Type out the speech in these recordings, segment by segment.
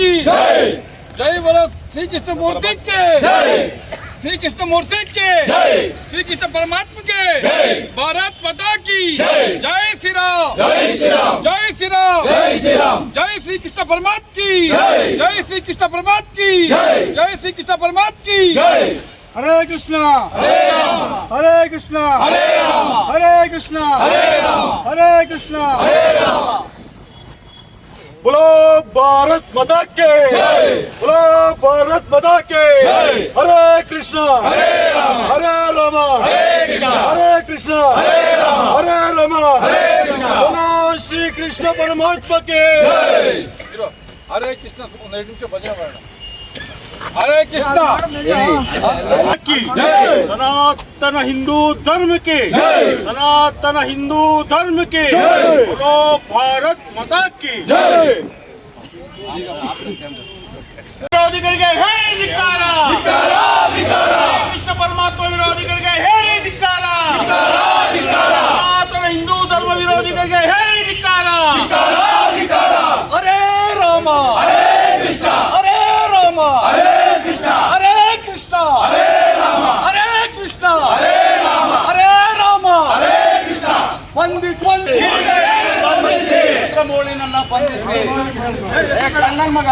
की जय। भरत श्री कृष्ण मूर्ति के। श्री कृष्ण मूर्ति के। श्री कृष्ण परमात्मा के। भारत माता की। जय श्री राम। जय श्री राम। जय श्री राम। जय श्री राम। जय श्री कृष्ण परमात्मा की। जय। जय श्री कृष्ण परमात्मा की। जय। जय श्री कृष्ण परमात्मा की। जय। हरे कृष्णा। हरे राम। हरे कृष्णा। हरे राम। हरे कृष्णा। हरे राम। हरे कृष्णा। हरे राम। बोलो भारत माता के जय बोलो भारत माता के जय। हरे कृष्णा हरे राम हरे राम हरे कृष्ण हरे कृष्णा हरे राम हरे राम हरे कृष्ण बोलो श्री कृष्ण परमात्मा के जय ಇರು. हरे कृष्णा। सनातन हिंदू धर्म के। सनातन हिंदू धर्म के। बोलो भारत माता की। विरोधी कर गए हे कृष्ण परमात्मा विरोधी कर गए हे धिकारा सनातन हिंदू धर्म विरोधी कर गए हे धिकारा अरे रामा। अरे ಕಣ್ಣನ್ ಮಗ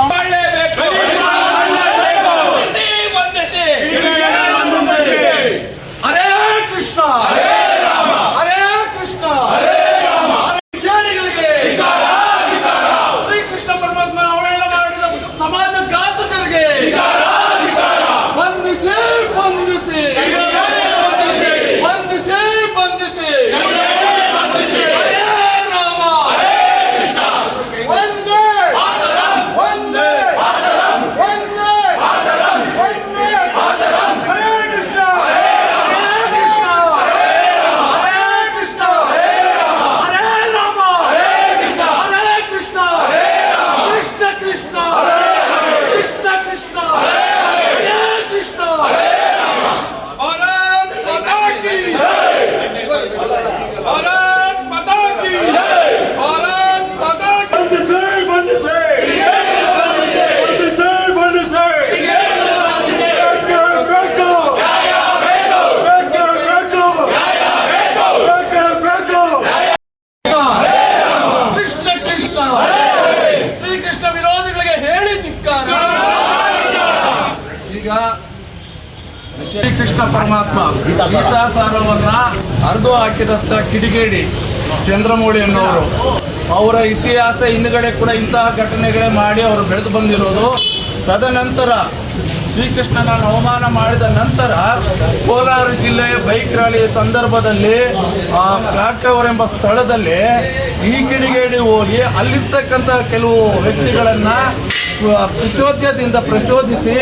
ಕಿಡಿಗೇಡಿ ಚಂದ್ರಮೌಳಿ ಅನ್ನೋರು. ಅವರ ಇತಿಹಾಸ ಹಿಂದುಗಡೆ ಕೂಡ ಇಂತಹ ಘಟನೆಗಳೇ ಮಾಡಿ ಅವರು ಬೆಳೆದು ಬಂದಿರೋದು. ತದನಂತರ ಶ್ರೀಕೃಷ್ಣನ ಅವಮಾನ ಮಾಡಿದ ನಂತರ ಕೋಲಾರ ಜಿಲ್ಲೆಯ ಬೈಕ್ ರ್ಯಾಲಿಯ ಸಂದರ್ಭದಲ್ಲಿ, ಆ ಟವರ್ ಎಂಬ ಸ್ಥಳದಲ್ಲಿ ಈ ಕಿಡಿಗೇಡಿ ಹೋಗಿ ಅಲ್ಲಿರ್ತಕ್ಕಂಥ ಕೆಲವು ವ್ಯಕ್ತಿಗಳನ್ನು ಪ್ರಚೋದ್ಯದಿಂದ ಪ್ರಚೋದಿಸಿ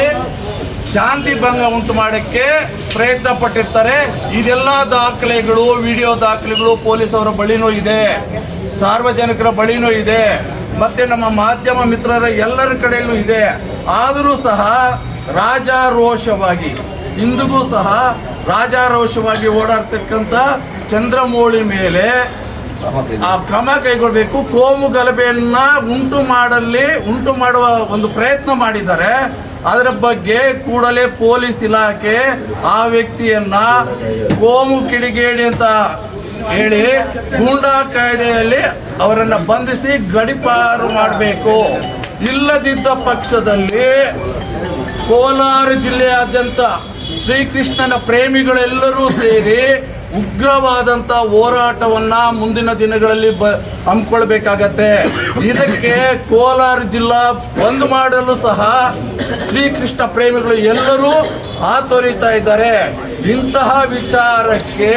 ಶಾಂತಿ ಭಂಗ ಉಂಟು ಮಾಡೋಕ್ಕೆ ಪ್ರಯತ್ನ ಪಟ್ಟಿರ್ತಾರೆ. ಇದೆಲ್ಲ ದಾಖಲೆಗಳು, ವಿಡಿಯೋ ದಾಖಲೆಗಳು ಪೊಲೀಸವರ ಬಳಿನೂ ಇದೆ. ಸಾರ್ವಜನಿಕರ ಬಳಿನೂ ಇದೆ. ಮತ್ತೆ ನಮ್ಮ ಮಾಧ್ಯಮ ಮಿತ್ರರ ಎಲ್ಲರ ಕಡೆಯಲ್ಲೂ ಇದೆ. ಆದರೂ ಸಹ ರಾಜಾರೋಷವಾಗಿ, ಇಂದಿಗೂ ಸಹ ರಾಜಾರೋಷವಾಗಿ ಓಡಾಡ್ತಕ್ಕಂಥ ಚಂದ್ರಮೌಳಿ ಮೇಲೆ ಆ ಕ್ರಮ ಕೈಗೊಳ್ಳಬೇಕು ಕೋಮು ಗಲಭೆಯನ್ನ ಉಂಟು ಮಾಡಲಿ ಉಂಟು ಮಾಡುವ ಒಂದು ಪ್ರಯತ್ನ ಮಾಡಿದ್ದಾರೆ. ಅದರ ಬಗ್ಗೆ ಕೂಡಲೇ ಪೊಲೀಸ್ ಇಲಾಖೆ ಆ ವ್ಯಕ್ತಿಯನ್ನ ಕೋಮು ಕಿಡಿಗೇಡಿ ಅಂತ ಹೇಳಿ ಗೂಂಡಾ ಕಾಯ್ದೆಯಲ್ಲಿ ಅವರನ್ನ ಬಂಧಿಸಿ ಗಡಿಪಾರು ಮಾಡಬೇಕು. ಇಲ್ಲದಿದ್ದ ಪಕ್ಷದಲ್ಲಿ ಕೋಲಾರ ಜಿಲ್ಲೆಯಾದ್ಯಂತ ಶ್ರೀಕೃಷ್ಣನ ಪ್ರೇಮಿಗಳೆಲ್ಲರೂ ಸೇರಿ ಉಗ್ರವಾದಂಥ ಹೋರಾಟವನ್ನ ಮುಂದಿನ ದಿನಗಳಲ್ಲಿ ಬ ಹಮ್ಮಿಕೊಳ್ಬೇಕಾಗತ್ತೆ ಇದಕ್ಕೆ ಕೋಲಾರ ಜಿಲ್ಲಾ ಬಂದ್ ಮಾಡಲು ಸಹ ಶ್ರೀಕೃಷ್ಣ ಪ್ರೇಮಿಗಳು ಎಲ್ಲರೂ ಹಾತೊರಿತಾ ಇದ್ದಾರೆ. ಇಂತಹ ವಿಚಾರಕ್ಕೆ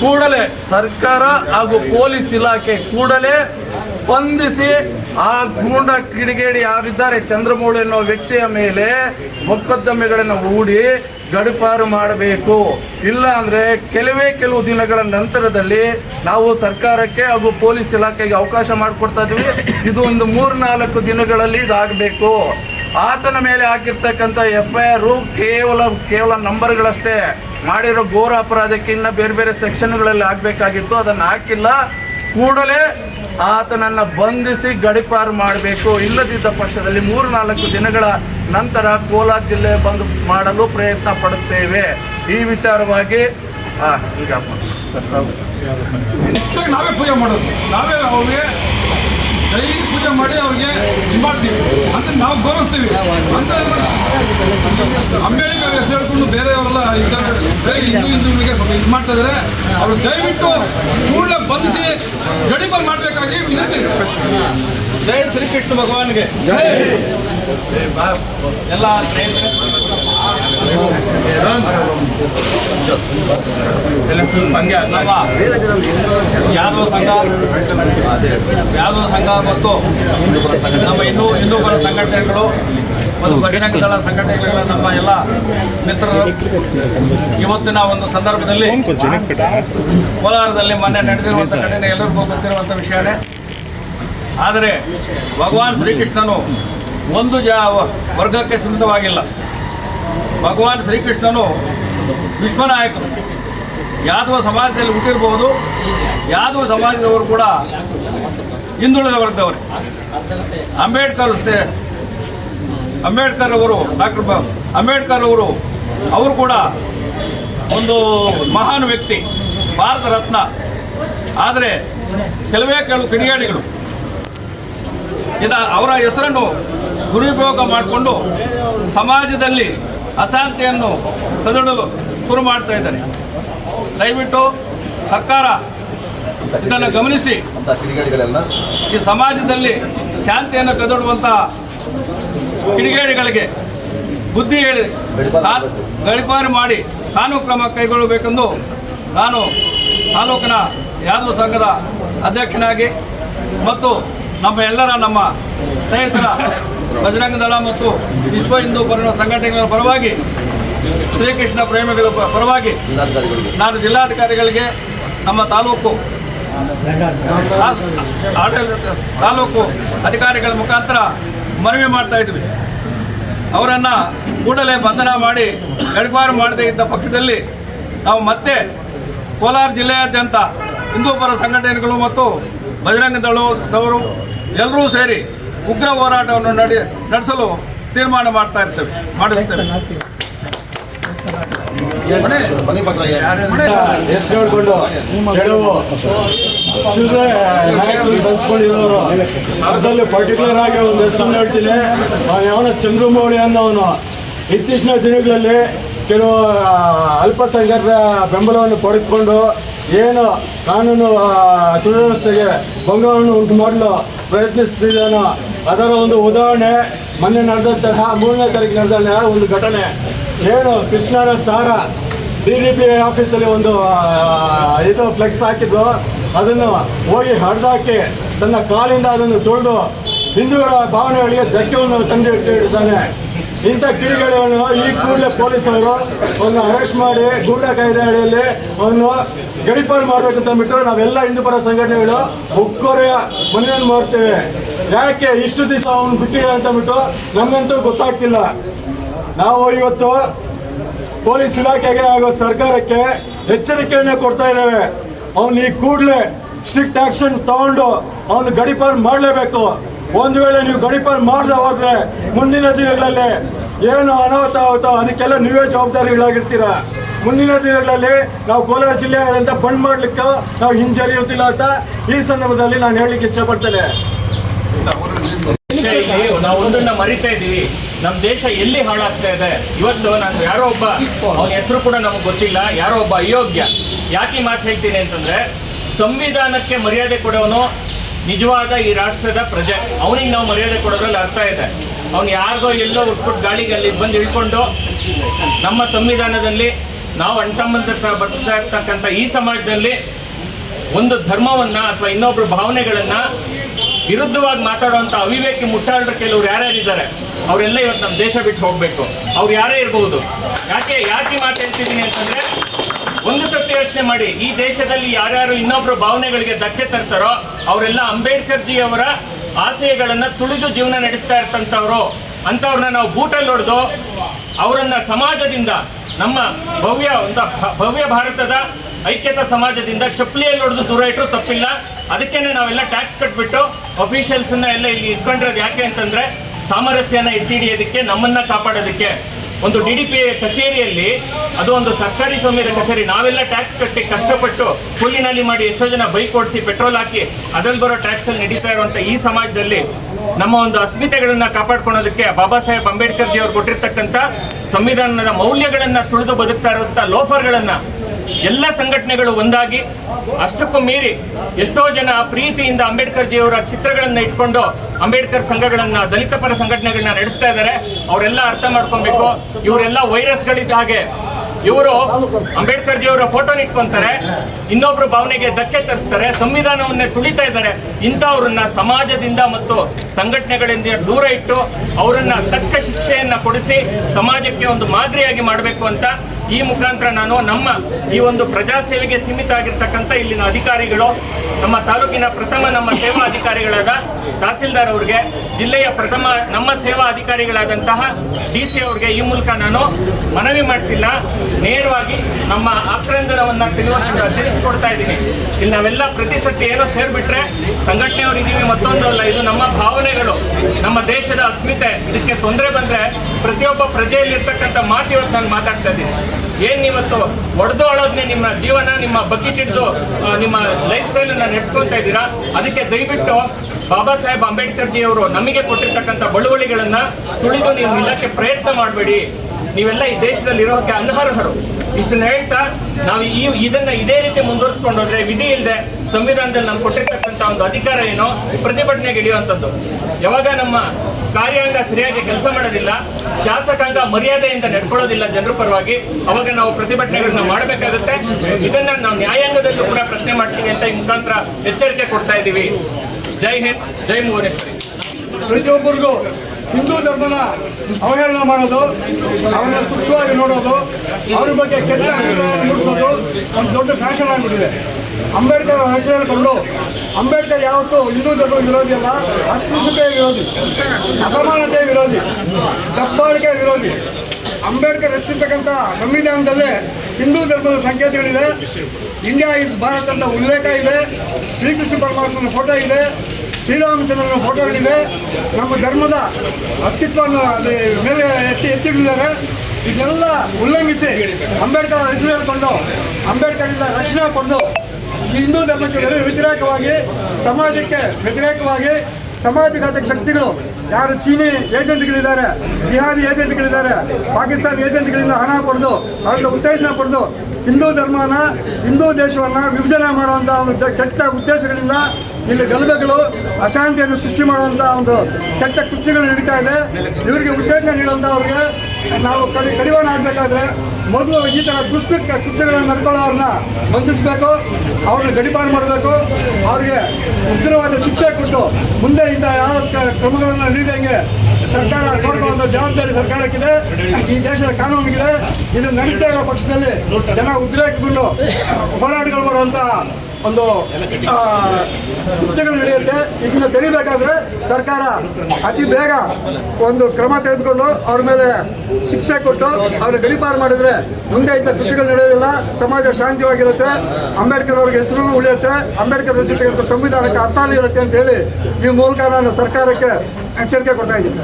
ಕೂಡಲೇ ಸರ್ಕಾರ ಹಾಗೂ ಪೊಲೀಸ್ ಇಲಾಖೆ ಕೂಡಲೇ ಸ್ಪಂದಿಸಿ ಆ ಗೂಂಡ ಕಿಡಿಗೇಡಿ ಯಾರಿದ್ದಾರೆ, ಚಂದ್ರಮೌಳಿ ಅನ್ನೋ ವ್ಯಕ್ತಿಯ ಮೇಲೆ ಮೊಕದ್ದಮೆಗಳನ್ನು ಹೂಡಿ ಗಡಿಪಾರು ಮಾಡಬೇಕು. ಇಲ್ಲ ಅಂದ್ರೆ ಕೆಲವೇ ಕೆಲವು ದಿನಗಳ ನಂತರದಲ್ಲಿ ನಾವು ಸರ್ಕಾರಕ್ಕೆ ಹಾಗೂ ಪೊಲೀಸ್ ಇಲಾಖೆಗೆ ಅವಕಾಶ ಮಾಡಿಕೊಡ್ತಾ ಇದ್ದೀವಿ. ಇದು ಒಂದು ಮೂರು ನಾಲ್ಕು ದಿನಗಳಲ್ಲಿ ಇದಾಗಬೇಕು. ಆತನ ಮೇಲೆ ಹಾಕಿರ್ತಕ್ಕಂಥ ಎಫ್ ಐ ಆರು ಕೇವಲ ಕೇವಲ ನಂಬರ್ಗಳಷ್ಟೇ. ಮಾಡಿರೋ ಘೋರ ಅಪರಾಧಕ್ಕೆ ಇನ್ನ ಬೇರೆ ಬೇರೆ ಸೆಕ್ಷನ್ಗಳಲ್ಲಿ ಆಗಬೇಕಾಗಿತ್ತು. ಅದನ್ನು ಹಾಕಿಲ್ಲ. ಕೂಡಲೇ ಆತನನ್ನು ಬಂಧಿಸಿ ಗಡಿಪಾರು ಮಾಡಬೇಕು. ಇಲ್ಲದಿದ್ದ ಪಕ್ಷದಲ್ಲಿ ಮೂರು ನಾಲ್ಕು ದಿನಗಳ ನಂತರ ಕೋಲಾರ ಜಿಲ್ಲೆ ಬಂದು ಮಾಡಲು ಪ್ರಯತ್ನ ಪಡುತ್ತೇವೆ. ಈ ವಿಚಾರವಾಗಿ ಈಗ ಹೆಚ್ಚಾಗಿ ನಾವೇ ಪೂಜೆ ಮಾಡೋದು. ನಾವೇ ಅವ್ರಿಗೆ ಡೈಲಿ ಪೂಜೆ ಮಾಡಿ ಅವ್ರಿಗೆ ಇದು ಮಾಡ್ತೀವಿ ಅಂತ ನಾವು ಗೌರವಿಸ್ತೀವಿ. ಅಂತ ಅಂಬೇಡ್ಕರ್ ಹೆಸರು ಹೇಳ್ಕೊಂಡು ಬೇರೆಯವರೆಲ್ಲ ಬೇರೆ ಹಿಂದೂ ಹಿಂದೂಗಳಿಗೆ ಸ್ವಲ್ಪ ಇದು ಮಾಡ್ತಾ ಇದ್ದಾರೆ. ಅವರು ದಯವಿಟ್ಟು ಕೂಡಲೇ ಬಂದಿ ಗಡಿಪಾರು ಮಾಡಬೇಕಾಗಿ ವಿನಂತಿ. ಜೈ ಶ್ರೀಕೃಷ್ಣ ಭಗವಾನ್ಗೆ. ಎಲ್ಲ. ನಮ್ಮ ಯಾದವ ಸಂಘ ಯಾದವ ಸಂಘ ಮತ್ತು ನಮ್ಮ ಹಿಂದೂ ಹಿಂದೂಪರ ಸಂಘಟನೆಗಳು ಮತ್ತು ಬಜರಂಗ ಸಂಘಟನೆಗಳ ನಮ್ಮ ಎಲ್ಲ ಮಿತ್ರರು ಇವತ್ತಿನ ಒಂದು ಸಂದರ್ಭದಲ್ಲಿ ಕೋಲಾರದಲ್ಲಿ ಮೊನ್ನೆ ನಡೆದಿರುವಂಥ ಘಟನೆ ಎಲ್ಲರಿಗೂ ಗೊತ್ತಿರುವಂಥ ವಿಷಯನೇ ಆದರೆ ಭಗವಾನ್ ಶ್ರೀಕೃಷ್ಣನು ಒಂದು ಜ ವರ್ಗಕ್ಕೆ ಸೀಮಿತವಾಗಿಲ್ಲ. ಭಗವಾನ್ ಶ್ರೀಕೃಷ್ಣನು ವಿಶ್ವನಾಯಕನು ಯಾದವ ಸಮಾಜದಲ್ಲಿ ಹುಟ್ಟಿರ್ಬೋದು, ಯಾದವ ಸಮಾಜದವರು ಕೂಡ ಹಿಂದುಳಿದ ವರ್ಗದವರೇ ಅಂಬೇಡ್ಕರ್ ಅಂಬೇಡ್ಕರ್ ಅವರು, ಡಾಕ್ಟರ್ ಅಂಬೇಡ್ಕರ್ ಅವರು ಅವರು ಕೂಡ ಒಂದು ಮಹಾನ್ ವ್ಯಕ್ತಿ, ಭಾರತ ರತ್ನ. ಆದರೆ ಕೆಲವೇ ಕೆಲವು ಕಿಡಿಗೇಡಿಗಳು ಇದ ಅವರ ಹೆಸರನ್ನು ದುರುಪಯೋಗ ಮಾಡಿಕೊಂಡು ಸಮಾಜದಲ್ಲಿ ಅಶಾಂತಿಯನ್ನು ಕದಡಲು ಶುರು ಮಾಡ್ತಾ ಇದ್ದಾರೆ. ದಯವಿಟ್ಟು ಸರ್ಕಾರ ಇದನ್ನು ಗಮನಿಸಿ. ಈ ಸಮಾಜದಲ್ಲಿ ಶಾಂತಿಯನ್ನು ಕದಡುವಂತಹ ಕಿಡಿಗೇಡಿಗಳಿಗೆ ಬುದ್ಧಿ ಹೇಳಿ ಗಡಿಪಾರು ಮಾಡಿ ಕಾನೂನು ಕ್ರಮ ಕೈಗೊಳ್ಳಬೇಕೆಂದು ನಾನು ತಾಲೂಕಿನ ಯಾದವ ಸಂಘದ ಅಧ್ಯಕ್ಷನಾಗಿ ಮತ್ತು ನಮ್ಮ ಎಲ್ಲರ ನಮ್ಮ ಸ್ನೇಹಿತರ ಬಜರಂಗ ದಳ ಮತ್ತು ವಿಶ್ವ ಹಿಂದೂ ಪರ ಸಂಘಟನೆಗಳ ಪರವಾಗಿ, ಶ್ರೀಕೃಷ್ಣ ಪ್ರೇಮಿಗಳ ಪರವಾಗಿ ನಾನು ಜಿಲ್ಲಾಧಿಕಾರಿಗಳಿಗೆ ನಮ್ಮ ತಾಲೂಕು ತಾಲೂಕು ಅಧಿಕಾರಿಗಳ ಮುಖಾಂತರ ಮನವಿ ಮಾಡ್ತಾ ಇದ್ವಿ. ಅವರನ್ನು ಕೂಡಲೇ ಬಂಧನ ಮಾಡಿ ಗಡಿಪಾರು ಮಾಡದೇ ಇದ್ದ ಪಕ್ಷದಲ್ಲಿ ನಾವು ಮತ್ತೆ ಕೋಲಾರ ಜಿಲ್ಲೆಯಾದ್ಯಂತ ಹಿಂದೂಪರ ಸಂಘಟನೆಗಳು ಮತ್ತು ಬಜರಂಗ ದಳದವರು ಎಲ್ಲರೂ ಸೇರಿ ಉಗ್ರ ಹೋರಾಟವನ್ನು ನಡೆ ನಡೆಸಲು ತೀರ್ಮಾನ ಮಾಡ್ತಾ ಇರ್ತೇವೆ, ಮಾಡಿರ್ತೇವೆ? ಹೆಸರು ಕೆಲವು ಅದರಲ್ಲಿ ಪರ್ಟಿಕ್ಯುಲರ್ ಆಗಿ ಒಂದು ಹೆಸರನ್ನು ಹೇಳ್ತೀನಿ ಅವನು ಯಾವನ ಚಂದ್ರಮೌಳಿ ಅನ್ನೋನು ಇತ್ತೀಚಿನ ದಿನಗಳಲ್ಲಿ ಕೆಲವು ಅಲ್ಪಸಂಖ್ಯಾತ ಬೆಂಬಲವನ್ನು ಪಡೆದುಕೊಂಡು ಏನು ಕಾನೂನು ಸುವ್ಯವಸ್ಥೆಗೆ ಭಂಗವನ್ನು ಉಂಟು ಮಾಡಲು ಪ್ರಯತ್ನಿಸ್ತಿದ್ದಾನೋ, ಅದರ ಒಂದು ಉದಾಹರಣೆ ಮೊನ್ನೆ ನಡೆದಂತಹ ಮೂರನೇ ತಾರೀಕು ನಡೆದ ಒಂದು ಘಟನೆ. ಏನು, ಕೃಷ್ಣರ ಸಾರ ಡಿ ಡಿ ಪಿ ಆಫೀಸಲ್ಲಿ ಒಂದು ಇದು ಫ್ಲೆಕ್ಸ್ ಹಾಕಿದ್ರು ಅದನ್ನು ಹೋಗಿ ಹರಿದಾಕಿ ತನ್ನ ಕಾಲಿಂದ ಅದನ್ನು ತುಳಿದು ಹಿಂದೂಗಳ ಭಾವನೆಗಳಿಗೆ ಧಕ್ಕೆಯನ್ನು ತಂದು ಇಟ್ಟಿದ್ದಾನೆ. ಇಂಥ ಕಿಡಿಗಳನ್ನು ಈ ಕೂಡಲೇ ಪೊಲೀಸರು ಒಂದು ಅರೆಸ್ಟ್ ಮಾಡಿ ಗೂಂಡಾ ಕಾಯ್ದೆ ಅಡಿಯಲ್ಲಿ ಅವನು ಗಡಿಪಾರು ಮಾಡಬೇಕಂತ ಅಂದ್ಬಿಟ್ಟು ನಾವೆಲ್ಲ ಹಿಂದೂಪರ ಸಂಘಟನೆಗಳು ಒಕ್ಕೊರೆಯ ಮನೆಯನ್ನು ಮಾಡ್ತೇವೆ. ಯಾಕೆ ಇಷ್ಟು ದಿವಸ ಅವನು ಬಿಟ್ಟಿದೆ ಅಂತ ನಮಗಂತೂ ಗೊತ್ತಾಗ್ತಿಲ್ಲ. ನಾವು ಇವತ್ತು ಪೊಲೀಸ್ ಇಲಾಖೆಗೆ ಹಾಗೂ ಸರ್ಕಾರಕ್ಕೆ ಎಚ್ಚರಿಕೆಯನ್ನು ಕೊಡ್ತಾ ಇದ್ದೇವೆ. ಅವನು ಈ ಕೂಡಲೇ ಸ್ಟ್ರಿಕ್ಟ್ ಆಕ್ಷನ್ ತಗೊಂಡು ಅವನು ಗಡಿಪಾರು ಮಾಡಲೇಬೇಕು. ಒಂದು ವೇಳೆ ನೀವು ಗಡಿಪಾರು ಮಾಡದೆ ಹೋದ್ರೆ ಮುಂದಿನ ದಿನಗಳಲ್ಲಿ ಏನು ಅನಾಹುತ ಆಗುತ್ತೋ ಅದಕ್ಕೆಲ್ಲ ನೀವೇ ಜವಾಬ್ದಾರಿಗಳಾಗಿರ್ತೀರ? ಮುಂದಿನ ದಿನಗಳಲ್ಲಿ ನಾವು ಕೋಲಾರ ಜಿಲ್ಲೆಯಾದಂತ ಬಂದ್ ಮಾಡ್ಲಿಕ್ಕೆ ನಾವು ಹಿಂಜರಿಯುತ್ತಿಲ್ಲ ಅಂತ ಈ ಸಂದರ್ಭದಲ್ಲಿ ನಾನು ಹೇಳಲಿಕ್ಕೆ ಇಷ್ಟಪಡ್ತೇನೆ. ನಾವು ಒಂದನ್ನ ಮರಿತಾ ಇದೀವಿ ನಮ್ಮ ದೇಶ ಎಲ್ಲಿ ಹಾಳಾಗ್ತಾ ಇದೆ? ಇವತ್ತು ನಾನು ಯಾರೋ ಒಬ್ಬ, ಅವನ ಹೆಸರು ಕೂಡ ನಮಗೆ ಗೊತ್ತಿಲ್ಲ, ಯಾರೋ ಒಬ್ಬ ಅಯೋಗ್ಯ. ಯಾಕೆ ಮಾತು ಹೇಳ್ತೀನಿ ಅಂತಂದ್ರೆ, ಸಂವಿಧಾನಕ್ಕೆ ಮರ್ಯಾದೆ ಕೊಡೋನು ನಿಜವಾದ ಈ ರಾಷ್ಟ್ರದ ಪ್ರಜೆ. ಅವನಿಗೆ ನಾವು ಮರ್ಯಾದೆ ಕೊಡೋದ್ರಲ್ಲಿ ಅರ್ಥ ಇದೆ. ಅವ್ನು ಯಾರಿಗೋ ಎಲ್ಲೋ ಉಟ್ಬಿಟ್ಟು ಗಾಳಿಗೆ ಅಲ್ಲಿ ಬಂದು ಇಳ್ಕೊಂಡು ನಮ್ಮ ಸಂವಿಧಾನದಲ್ಲಿ ನಾವು ಅಂಟಮ್ಮಂತ ಬರ್ತಾ ಇರ್ತಕ್ಕಂಥ ಈ ಸಮಾಜದಲ್ಲಿ ಒಂದು ಧರ್ಮವನ್ನು ಅಥವಾ ಇನ್ನೊಬ್ರ ಭಾವನೆಗಳನ್ನು ವಿರುದ್ಧವಾಗಿ ಮಾತಾಡುವಂಥ ಅವಿವೇಕಿ ಮುಟ್ಟಾಳರು ಕೆಲವರು ಯಾರ್ಯಾರಿದ್ದಾರೆ, ಅವರೆಲ್ಲ ಇವತ್ತು ನಮ್ಮ ದೇಶ ಬಿಟ್ಟು ಹೋಗಬೇಕು. ಅವ್ರು ಯಾರೇ ಇರಬಹುದು ಯಾಕೆ ಯಾಕೆ ಮಾತಾಡ್ತಿದ್ದೀನಿ ಅಂತಂದರೆ, ಒಂದು ಸತ್ಯ ಯೋಚನೆ ಮಾಡಿ, ಈ ದೇಶದಲ್ಲಿ ಯಾರ್ಯಾರು ಇನ್ನೊಬ್ರ ಭಾವನೆಗಳಿಗೆ ಧಕ್ಕೆ ತರ್ತಾರೋ ಅವರೆಲ್ಲ ಅಂಬೇಡ್ಕರ್ ಜಿ ಅವರ ಆಶಯಗಳನ್ನ ತುಳಿದು ಜೀವನ ನಡೆಸ್ತಾ ಇರ್ತಂಥವ್ರು, ಅಂಥವ್ರನ್ನ ನಾವು ಬೂಟಲ್ಲಿ ಹೊಡೆದು ಅವರನ್ನು ಸಮಾಜದಿಂದ, ನಮ್ಮ ಭವ್ಯ ಒಂದು ಭವ್ಯ ಭಾರತದ ಐಕ್ಯತಾ ಸಮಾಜದಿಂದ ಚಪ್ಪಲಿಯಲ್ಲಿ ಹೊಡೆದು ದೂರ ಇಟ್ಟರು ತಪ್ಪಿಲ್ಲ. ಅದಕ್ಕೇನೆ ನಾವೆಲ್ಲ ಟ್ಯಾಕ್ಸ್ ಕಟ್ಬಿಟ್ಟು ಅಫಿಷಿಯಲ್ಸ್ ಎಲ್ಲ ಇಲ್ಲಿ ಇಟ್ಕೊಂಡಿರೋದು ಯಾಕೆ ಅಂತಂದ್ರೆ ಸಾಮರಸ್ಯನ ಎತ್ತಿಡಿಯೋದಕ್ಕೆ ನಮ್ಮನ್ನ ಕಾಪಾಡೋದಕ್ಕೆ. ಒಂದು ಡಿ ಡಿ ಪಿ ಕಚೇರಿಯಲ್ಲಿ, ಅದು ಒಂದು ಸರ್ಕಾರಿ ಸ್ವಾಮ್ಯದ ಕಚೇರಿ, ನಾವೆಲ್ಲ ಟ್ಯಾಕ್ಸ್ ಕಟ್ಟಿ ಕಷ್ಟಪಟ್ಟು ಕೂಲಿನಲ್ಲಿ ಮಾಡಿ ಎಷ್ಟೋ ಜನ ಬೈಕ್ ಓಡಿಸಿ ಪೆಟ್ರೋಲ್ ಹಾಕಿ ಅದ್ರಲ್ಲಿ ಬರೋ ಟ್ಯಾಕ್ಸ್ ಅಲ್ಲಿ ನಡೀತಾ ಇರುವಂತ ಈ ಸಮಾಜದಲ್ಲಿ ನಮ್ಮ ಒಂದು ಅಸ್ಮಿತೆಗಳನ್ನ ಕಾಪಾಡ್ಕೊಳ್ಳೋದಕ್ಕೆ ಬಾಬಾ ಸಾಹೇಬ್ ಅಂಬೇಡ್ಕರ್ ಜಿ ಅವರು ಕೊಟ್ಟಿರ್ತಕ್ಕಂಥ ಸಂವಿಧಾನದ ಮೌಲ್ಯಗಳನ್ನ ತುಳಿದು ಬದುಕ್ತಾ ಇರುವಂತ ಲೋಫರ್ಗಳನ್ನ ಎಲ್ಲ ಸಂಘಟನೆಗಳು ಒಂದಾಗಿ ಅಷ್ಟಕ್ಕೂ ಮೀರಿ ಎಷ್ಟೋ ಜನ ಪ್ರೀತಿಯಿಂದ ಅಂಬೇಡ್ಕರ್ ಜಿಯವರ ಚಿತ್ರಗಳನ್ನ ಇಟ್ಕೊಂಡು ಅಂಬೇಡ್ಕರ್ ಸಂಘಗಳನ್ನ, ದಲಿತ ಪರ ಸಂಘಟನೆಗಳನ್ನ ನಡೆಸ್ತಾ ಇದ್ದಾರೆ. ಅವರೆಲ್ಲ ಅರ್ಥ ಮಾಡ್ಕೊಬೇಕು. ಇವರೆಲ್ಲ ವೈರಸ್ಗಳಿದ್ದ ಹಾಗೆ ಇವರು ಅಂಬೇಡ್ಕರ್ ಜಿಯವರ ಫೋಟೋನ ಇಟ್ಕೊಂತಾರೆ. ಇನ್ನೊಬ್ರು ಭಾವನೆಗೆ ಧಕ್ಕೆ ತರಿಸ್ತಾರೆ. ಸಂವಿಧಾನವನ್ನೇ ತುಳಿತಾ ಇದ್ದಾರೆ. ಇಂಥವ್ರನ್ನ ಸಮಾಜದಿಂದ ಮತ್ತು ಸಂಘಟನೆಗಳಿಂದ ದೂರ ಇಟ್ಟು ಅವರನ್ನ ತಕ್ಕ ಶಿಕ್ಷೆಯನ್ನ ಕೊಡಿಸಿ ಸಮಾಜಕ್ಕೆ ಒಂದು ಮಾದರಿಯಾಗಿ ಮಾಡಬೇಕು ಅಂತ ಈ ಮುಖಾಂತರ ನಾನು ನಮ್ಮ ಈ ಒಂದು ಪ್ರಜಾ ಸೇವೆಗೆ ಸೀಮಿತ ಆಗಿರ್ತಕ್ಕಂಥ ಇಲ್ಲಿನ ಅಧಿಕಾರಿಗಳು, ನಮ್ಮ ತಾಲೂಕಿನ ಪ್ರಥಮ ನಮ್ಮ ಸೇವಾ ಅಧಿಕಾರಿಗಳಾದ ತಹಸೀಲ್ದಾರ್ ಅವ್ರಿಗೆ, ಜಿಲ್ಲೆಯ ಪ್ರಥಮ ನಮ್ಮ ಸೇವಾ ಅಧಿಕಾರಿಗಳಾದಂತಹ ಡಿ ಸಿ ಅವ್ರಿಗೆ ಈ ಮೂಲಕ ನಾನು ಮನವಿ ಮಾಡ್ತಿಲ್ಲ. ನೇರವಾಗಿ ನಮ್ಮ ಆಕ್ರಂದನವನ್ನು ತಿಳಿವ ತಿಳಿಸಿಕೊಡ್ತಾ ಇದ್ದೀನಿ. ಇಲ್ಲಿ ನಾವೆಲ್ಲ ಪ್ರತಿ ಸತಿ ಏನೋ ಸೇರ್ಬಿಟ್ರೆ ಸಂಘಟನೆಯವರು ಇದ್ದೀವಿ ಮತ್ತೊಂದು ಅಲ್ಲ ಇದು ನಮ್ಮ ಭಾವನೆಗಳು ನಮ್ಮ ದೇಶದ ಅಸ್ಮಿತೆ, ಇದಕ್ಕೆ ತೊಂದರೆ ಬಂದ್ರೆ ಪ್ರತಿಯೊಬ್ಬ ಪ್ರಜೆಯಲ್ಲಿರ್ತಕ್ಕಂಥ ಮಾತು ಇವತ್ತು ನಾನು ಮಾತಾಡ್ತಾ ಇದ್ದೀನಿ. ಏನ್ ಇವತ್ತು ಒಡೆದು ಆಳೋದ್ನೇ ನಿಮ್ಮ ಜೀವನ, ನಿಮ್ಮ ಬಕೆಟ್ ಹಿಡಿದು ನಿಮ್ಮ ಲೈಫ್ ಸ್ಟೈಲ್ ಅನ್ನ ನಡೆಸ್ಕೊಂತ ಇದ್ದೀರಾ? ಅದಕ್ಕೆ ದಯವಿಟ್ಟು ಬಾಬಾ ಸಾಹೇಬ್ ಅಂಬೇಡ್ಕರ್ ಜಿ ಅವರು ನಮಗೆ ಕೊಟ್ಟಿರ್ತಕ್ಕಂಥ ಬಳುವಳಿಗಳನ್ನ ತುಳಿದು ನೀವು ನಿಲ್ಲಕ್ಕೆ ಪ್ರಯತ್ನ ಮಾಡಬೇಡಿ. ನೀವೆಲ್ಲ ಈ ದೇಶದಲ್ಲಿ ಇರೋಕೆ ಅನರ್ಹರು. ಇಷ್ಟನ್ನ ಹೇಳ್ತಾ, ನಾವು ಈ ಇದನ್ನ ಇದೇ ರೀತಿ ಮುಂದುವರಿಸ್ಕೊಂಡು ಹೋದ್ರೆ ವಿಧಿ ಇಲ್ಲದೆ ಸಂವಿಧಾನದಲ್ಲಿ ನಮ್ಗೆ ಕೊಟ್ಟಿರ್ತಕ್ಕಂಥ ಒಂದು ಅಧಿಕಾರ ಏನೋ, ಪ್ರತಿಭಟನೆಗೆ ಹಿಡಿಯುವಂಥದ್ದು. ಯಾವಾಗ ನಮ್ಮ ಕಾರ್ಯಾಂಗ ಸರಿಯಾಗಿ ಕೆಲಸ ಮಾಡೋದಿಲ್ಲ, ಶಾಸಕಾಂಗ ಮರ್ಯಾದೆಯಿಂದ ನಡ್ಕೊಳ್ಳೋದಿಲ್ಲ ಜನರ ಪರವಾಗಿ, ಅವಾಗ ನಾವು ಪ್ರತಿಭಟನೆಗಳನ್ನ ಮಾಡಬೇಕಾಗುತ್ತೆ. ಇದನ್ನ ನಾವು ನ್ಯಾಯಾಂಗದಲ್ಲೂ ಕೂಡ ಪ್ರಶ್ನೆ ಮಾಡ್ತೀವಿ ಅಂತ ಈ ಮುಖಾಂತರ ಎಚ್ಚರಿಕೆ ಕೊಡ್ತಾ ಇದ್ದೀವಿ. ಜೈ ಹಿಂದ್, ಜೈ ಮೋರೇಶ್ವರಿ ಪ್ರತಿಯೊಬ್ಬರಿಗೂ ಹಿಂದೂ ಧರ್ಮನ ಅವಹೇಳನ ಮಾಡೋದು, ಅವರನ್ನ ತುಚ್ಛವಾಗಿ ನೋಡೋದು, ಅವ್ರ ಬಗ್ಗೆ ಕೆಟ್ಟ ಅಭಿಪ್ರಾಯ ಮೂಡಿಸೋದು ಒಂದು ದೊಡ್ಡ ಫ್ಯಾಷನ್ ಆಗಿಬಿಟ್ಟಿದೆ. ಅಂಬೇಡ್ಕರ್ ಹೆಸರು ಹೇಳ್ಕೊಂಡು ಅಂಬೇಡ್ಕರ್ ಯಾವತ್ತೂ ಹಿಂದೂ ಧರ್ಮ ವಿರೋಧಿ ಅಲ್ಲ, ಅಸ್ಪೃಶ್ಯತೆ ವಿರೋಧಿ, ಅಸಮಾನತೆ ವಿರೋಧಿ, ದಬ್ಬಾಳಿಕೆ ವಿರೋಧಿ. ಅಂಬೇಡ್ಕರ್ ರಚಿಸಿರ್ತಕ್ಕಂಥ ಸಂವಿಧಾನದಲ್ಲೇ ಹಿಂದೂ ಧರ್ಮದ ಸಂಕೇತಗಳಿದೆ. ಇಂಡಿಯಾ ಇಸ್ ಭಾರತ ಅಂತ ಉಲ್ಲೇಖ ಇದೆ. ಶ್ರೀಕೃಷ್ಣ ಪರಮಾತ್ಮನ ಫೋಟೋ ಇದೆ. ಶ್ರೀರಾಮಚಂದ್ರನ ಫೋಟೋಗಳಿವೆ ನಮ್ಮ ಧರ್ಮದ ಅಸ್ತಿತ್ವವನ್ನು ಅಲ್ಲಿ ಮೇಲೆ ಎತ್ತಿ ಎತ್ತಿಡಿದ್ದಾರೆ ಇದೆಲ್ಲ ಉಲ್ಲಂಘಿಸಿ ಅಂಬೇಡ್ಕರ್ ಹೆಸರು ಹೇಳ್ಕೊಂಡು ಅಂಬೇಡ್ಕರಿಂದ ರಕ್ಷಣೆ ಪಡೆದು ಈ ಹಿಂದೂ ಧರ್ಮಕ್ಕೆ ವ್ಯ- ವ್ಯತಿರೇಕವಾಗಿ, ಸಮಾಜಕ್ಕೆ ವ್ಯತಿರೇಕವಾಗಿ ಸಮಾಜಘಾತಕ ಶಕ್ತಿಗಳು ಯಾರು ಚೀನಿ ಏಜೆಂಟ್ಗಳಿದ್ದಾರೆ, ಜಿಹಾದಿ ಏಜೆಂಟ್ಗಳಿದ್ದಾರೆ, ಪಾಕಿಸ್ತಾನ ಏಜೆಂಟ್ಗಳಿಂದ ಹಣ ಪಡೆದು ಅವ್ರಿಗೆ ಉತ್ತೇಜನ ಪಡೆದು ಹಿಂದೂ ಧರ್ಮನ, ಹಿಂದೂ ದೇಶವನ್ನು ವಿಭಜನೆ ಮಾಡುವಂಥ ಒಂದು ಕೆಟ್ಟ ಉದ್ದೇಶಗಳಿಂದ ಇಲ್ಲಿ ಗಲಭೆಗಳು, ಅಶಾಂತಿಯನ್ನು ಸೃಷ್ಟಿ ಮಾಡುವಂಥ ಒಂದು ಕೆಟ್ಟ ಕೃತ್ಯಗಳು ನಡೀತಾ ಇದೆ. ಇವರಿಗೆ ಉತ್ತೇಜನ ನೀಡುವಂಥ ಅವ್ರಿಗೆ ನಾವು ಕಡಿ, ಕಡಿವಾಣ ಆಗಬೇಕಾದ್ರೆ ಮೊದಲು ಈ ಥರ ದುಷ್ಟ ಕೃತ್ಯಗಳನ್ನು ನಡ್ಕೊಳ್ಳೋರನ್ನ ಬಂಧಿಸಬೇಕು, ಅವ್ರನ್ನ ಗಡಿಪಾರು ಮಾಡಬೇಕು, ಅವ್ರಿಗೆ ಉಗ್ರವಾದ ಶಿಕ್ಷೆ ಕೊಟ್ಟು ಮುಂದೆ ಇಂತಹ ಯಾವ ಕ್ರಮಗಳನ್ನು ನೀಡಿದಂಗೆ ಸರ್ಕಾರ ನೋಡ್ಕೊಳ್ಳೋ ಜವಾಬ್ದಾರಿ ಸರ್ಕಾರಕ್ಕಿದೆ. ಈ ದೇಶದ ಕಾನೂನಿಗಿದೆ. ಇದು ನಡೀತಾ ಇರೋ ಪಕ್ಷದಲ್ಲಿ ಜನ ಉದ್ರೇಕಗೊಂಡು ಹೋರಾಟಗಳು ಮಾಡುವಂಥ ಒಂದು ಕೃತ್ಯಗಳು ನಡೆಯುತ್ತೆ. ಇದನ್ನ ತೆಗಿಬೇಕಾದ್ರೆ ಸರ್ಕಾರ ಅತಿ ಬೇಗ ಒಂದು ಕ್ರಮ ತೆಗೆದುಕೊಂಡು ಅವ್ರ ಮೇಲೆ ಶಿಕ್ಷೆ ಕೊಟ್ಟು ಅವ್ರ ಗಡಿಪಾರು ಮಾಡಿದ್ರೆ ಮುಂದೆ ಇಂಥ ಕೃತಿಗಳು ನಡೆಯೋದಿಲ್ಲ. ಸಮಾಜ ಶಾಂತಿವಾಗಿರುತ್ತೆ. ಅಂಬೇಡ್ಕರ್ ಅವ್ರಿಗೆ ಹೆಸರು ಉಳಿಯುತ್ತೆ. ಅಂಬೇಡ್ಕರ್ ರಚಿಸಿರ್ತಕ್ಕಂಥ ಸಂವಿಧಾನಕ್ಕೆ ಅರ್ಥ ಇರುತ್ತೆ ಅಂತ ಹೇಳಿ ಈ ಮೂಲಕ ನಾನು ಸರ್ಕಾರಕ್ಕೆ ಎಚ್ಚರಿಕೆ ಕೊಡ್ತಾ ಇದ್ದೀನಿ.